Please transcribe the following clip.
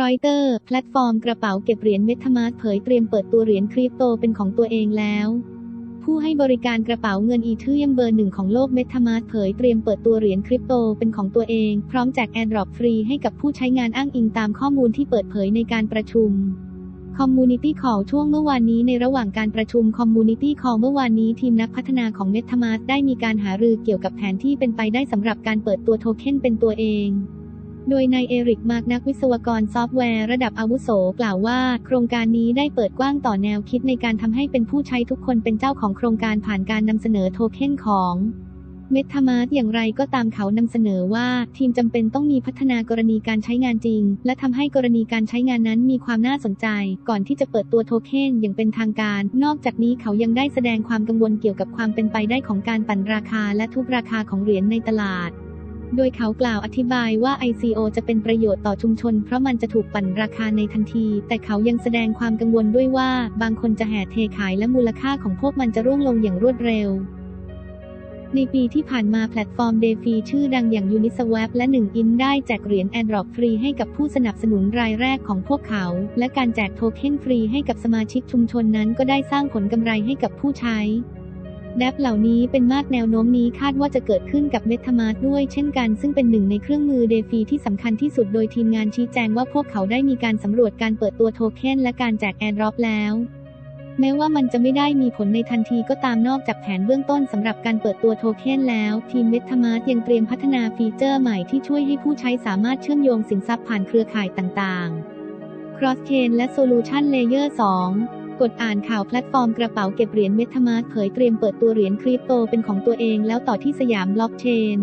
รอยเตอร์แพลตฟอร์มกระเป๋าเก็บเหรียญเมทามาสเผยเตรียมเปิดตัวเหรียญคริปโตเป็นของตัวเองแล้ว ผู้ให้บริการกระเป๋าเงินอีเทียมเบอร์หนึ่งของโลกเมทามาสเผยเตรียมเปิดตัวเหรียญคริปโตเป็นของตัวเอง พร้อมแจกแอนดรอปฟรีให้กับผู้ใช้งานอ้างอิงตามข้อมูลที่เปิดเผยในการประชุม Community Call ช่วงเมื่อวานนี้ในระหว่างการประชุม Community Call เมื่อวานนี้ทีมนักพัฒนาของ MetaMask ได้มีการหารือเกี่ยวกับแผนที่เป็นไปได้สำหรับการเปิดตัวโทเค็นเป็นตัวเอง โดยนายเอริกมากนักวิศวกรซอฟต์แวร์ระดับอาวุโสกล่าวว่า โครงการนี้ได้เปิดกว้างต่อแนวคิดในการทำให้เป็นผู้ใช้ทุกคนเป็นเจ้าของโครงการผ่านการนำเสนอโทเค็นของเมทามาร์อย่างไรก็ตามเขานำเสนอว่า ทีมจำเป็นต้องมีพัฒนากรณีการใช้งานจริง และทำให้กรณีการใช้งานนั้นมีความน่าสนใจ ก่อนที่จะเปิดตัวโทเค็นอย่างเป็นทางการ นอกจากนี้เขายังได้แสดงความกังวลเกี่ยวกับความเป็นไปได้ของการปั่นราคาและทุบราคาของเหรียญในตลาด โดยเขากล่าวอธิบายว่า ICO จะเป็นประโยชน์ต่อชุมชน เพราะมันจะถูกปั่นราคาในทันที แต่เขายังแสดงความกังวลด้วยว่า บางคนจะแห่เทขายและมูลค่าของพวกมันจะร่วงลงอย่างรวดเร็วในปีที่ผ่านมาแพลตฟอร์มเดฟีชื่อดังอย่าง Uniswap และ 1 in ได้แจกเหรียญ AirDrop ฟรีให้กับผู้สนับสนุนรายแรกของพวกเขา และการแจกโทเค็นฟรีให้กับสมาชิกชุมชนนั้นก็ได้สร้างผลกำไรให้กับผู้ใช้ แดปเหล่านี้เป็นมากแนวโน้มนี้คาดว่าจะเกิดขึ้นกับ MetaMask ด้วยเช่นกัน ซึ่งเป็นหนึ่งในเครื่องมือเดฟีที่สำคัญที่สุดโดยทีมงานชี้แจงว่าพวกเขาได้มีการสำรวจการเปิดตัวโทเค็นและการแจก AirDrop แล้ว แม้ว่ามันจะไม่ได้มีผลในทันทีก็ตามนอกจากแผนเบื้องต้นสำหรับการเปิดตัวโทเค็นแล้ว ทีม MetaMask ยังเตรียมพัฒนาฟีเจอร์ใหม่ที่ช่วยให้ผู้ใช้สามารถเชื่อมโยงสินทรัพย์ผ่านเครือข่ายต่างๆ Cross Chain และ Solution Layer 2 กดอ่านข่าวแพลตฟอร์มกระเป๋าเก็บเหรียญเมทมาสเผยเตรียมเปิดตัวเหรียญคริปโตเป็นของตัวเองแล้วต่อที่สยามบล็อกเชน